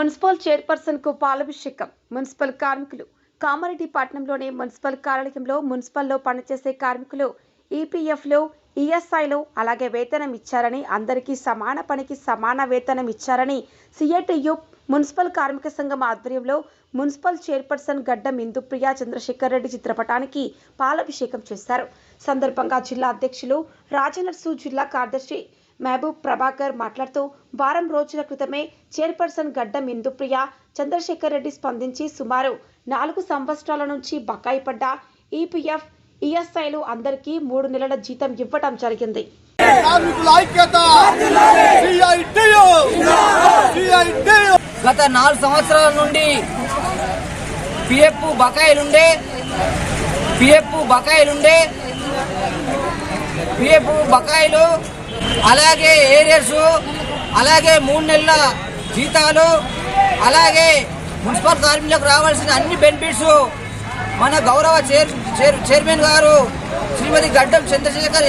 Municipal చైర్పర్సన్కు పాలాభిషేకం. Municipal కార్మికులు కామారెడ్డి పట్టణంలోని మున్సిపల్ కార్యాలయంలో మున్సిపల్లో పనిచేసే కార్మికులు ఈపీఎఫ్లో ఈఎస్ఐలో అలాగే వేతనం ఇచ్చారని అందరికీ సమాన పనికి సమాన వేతనం ఇచ్చారని సిఐటియు మున్సిపల్ కార్మిక సంఘం ఆధ్వర్యంలో మున్సిపల్ చైర్పర్సన్ గడ్డం ఇందుప్రియ చంద్రశేఖర్ రెడ్డి చిత్రపటానికి పాలాభిషేకం చేశారు. సందర్భంగా జిల్లా అధ్యక్షులు రాజనర్సు జిల్లా కార్యదర్శి మహబూబ్ ప్రభాకర్ మాట్లాడుతూ వారం రోజుల క్రితమే చైర్పర్సన్ గడ్డం ఇందుప్రియ చంద్రశేఖర్ రెడ్డి స్పందించి సుమారు నాలుగు సంవత్సరాల నుంచి బకాయి పడ్డ ఈపీఎఫ్ ఈఎస్ఐలు అందరికీ మూడు నెలల జీతం ఇవ్వటం జరిగింది. కార్మికుల ఐక్యత గత నాలుగు సంవత్సరాల నుండి పిఎఫ్ బకాయిలుండే పిఎఫ్ బకాయిలుండే పిఎఫ్ బకాయిలు అలాగే ఏరియర్స్ అలాగే మూడు నెలల జీతాలు అలాగే మున్సిపల్ కార్మికులకు రావాల్సిన అన్ని బెనిఫిట్స్ మన గౌరవ చైర్ చైర్- చైర్మన్ గారు శ్రీమతి గడ్డం చంద్రశేఖర్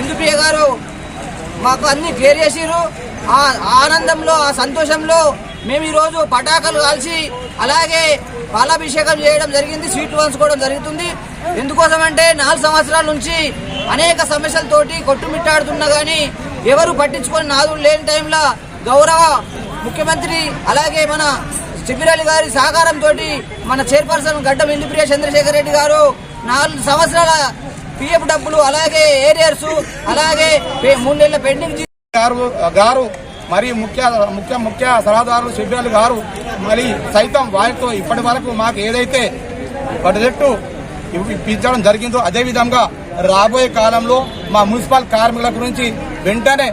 ఇందుప్రియ గారు మాకు అన్ని క్లియర్ చేసిరు ఆ ఆనందంలో ఆ సంతోషంలో మేము ఈరోజు పటాకులు కాల్చి అలాగే పాలాభిషేకం చేయడం జరిగింది స్వీట్ పంచుకోవడం జరుగుతుంది. ఎందుకోసం అంటే నాలుగు సంవత్సరాల నుంచి అనేక సమస్యలతోటి కొట్టుమిట్టాడుతున్నా కానీ ఎవరు పట్టించుకొని నాదులు లేని టైంలో గౌరవ ముఖ్యమంత్రి అలాగే మన శిబిరాలి గారి సహకారంతో మన చైర్పర్సన్ గడ్డం ఇందుప్రియ చంద్రశేఖర్ రెడ్డి గారు నాలుగు సంవత్సరాల పిఎఫ్ డబ్బులు అలాగే ఏరియర్స్ అలాగే మూడు నెలల పెండింగ్ గారు గారు మరి ముఖ్య ముఖ్య ముఖ్య సలహాదారులు శిబిరాలు గారు మరి సైతం వారితో ఇప్పటి వరకు మాకు ఏదైతే బడ్జెట్ ఇప్పించడం జరిగిందో అదేవిధంగా రాబోయే కాలంలో మా మున్సిపల్ కార్మికుల గురించి వెంటనే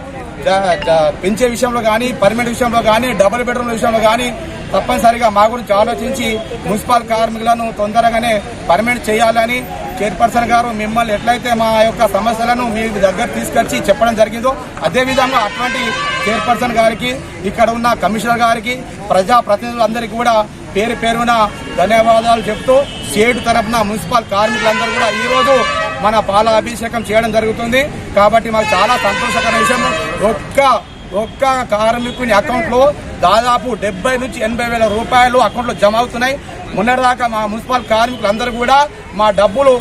పెంచే విషయంలో కానీ పర్మిట్ విషయంలో కానీ డబుల్ బెడ్రూమ్ విషయంలో కానీ తప్పనిసరిగా మా గురించి ఆలోచించి మున్సిపల్ కార్మికులను తొందరగానే పర్మనెంట్ చేయాలని చైర్పర్సన్ గారు మిమ్మల్ని ఎట్లయితే మా యొక్క సమస్యలను మీ దగ్గర తీసుకొచ్చి చెప్పడం జరిగిందో అదేవిధంగా అటువంటి చైర్పర్సన్ గారికి ఇక్కడ ఉన్న కమిషనర్ గారికి ప్రజా ప్రతినిధులందరికీ కూడా పేరు పేరున ధన్యవాదాలు చెప్తూ స్టేట్ తరఫున మున్సిపల్ కార్మికులందరూ కూడా ఈరోజు మన పాల అభిషేకం చేయడం జరుగుతుంది. కాబట్టి మాకు చాలా సంతోషకర విషయం. ఒక్క ఒక్క కార్మికుని అకౌంట్లో దాదాపు డెబ్బై నుంచి ఎనభై వేల రూపాయలు అకౌంట్లో జమ అవుతున్నాయి. మొన్నటిదాకా మా మున్సిపల్ కార్మికులందరూ కూడా మా డబ్బులు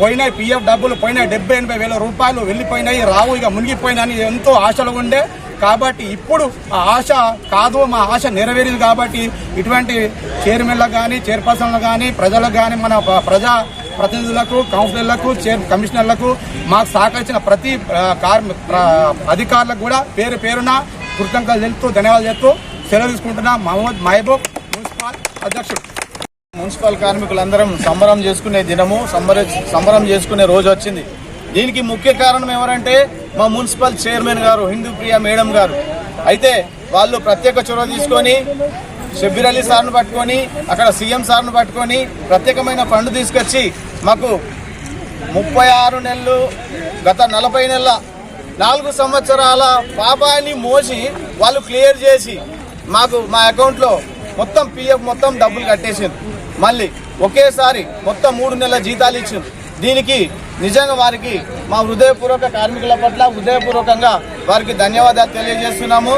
పోయినాయి పిఎఫ్ డబ్బులు పోయినాయి డెబ్బై ఎనభై వేల రూపాయలు వెళ్ళిపోయినాయి రావు ఇక మునిగిపోయినాయని ఎంతో ఆశలు ఉండే. కాబట్టి ఇప్పుడు ఆ ఆశ కాదు మా ఆశ నెరవేరింది కాబట్టి ఇటువంటి చైర్మన్లకు కానీ చైర్పర్సన్లకు కానీ ప్రజలకు కానీ మన ప్రజా ప్రతినిధులకు కౌన్సిలర్లకు చైర్ కమిషనర్లకు మాకు సహకరించిన ప్రతి ఆ, అధికారులకు కూడా పేరు పేరున కృతజ్ఞతలు తెలుపుతూ ధన్యవాదాలు చెప్తూ సెలవు తీసుకుంటున్నా మహమ్మద్ మహబూబ్ మున్సిపల్ అధ్యక్షుడు. మున్సిపల్ కార్మికులందరం సంబరం చేసుకునే దినము సంబర సంబరం చేసుకునే రోజు వచ్చింది. దీనికి ముఖ్య కారణం ఎవరంటే మా మున్సిపల్ చైర్మన్ గారు హిందూప్రియ మేడం గారు. అయితే వాళ్ళు ప్రత్యేక చొరవ తీసుకొని షబ్బీర్ అలీ సార్ను పట్టుకొని అక్కడ సీఎం సార్ను పట్టుకొని ప్రత్యేకమైన ఫండ్ తీసుకొచ్చి మాకు ముప్పై ఆరు నెలలు గత నలభై నెలల నాలుగు సంవత్సరాల పాపాన్ని మోసి వాళ్ళు క్లియర్ చేసి మాకు మా అకౌంట్లో మొత్తం పిఎఫ్ మొత్తం డబ్బులు కట్టేసింది మళ్ళీ ఒకేసారి మొత్తం మూడు నెలల జీతాలు ఇచ్చింది దీనికి నిజంగా వారికి మా హృదయపూర్వక కార్మికుల పట్ల హృదయపూర్వకంగా వారికి ధన్యవాదాలు తెలియజేస్తున్నాము.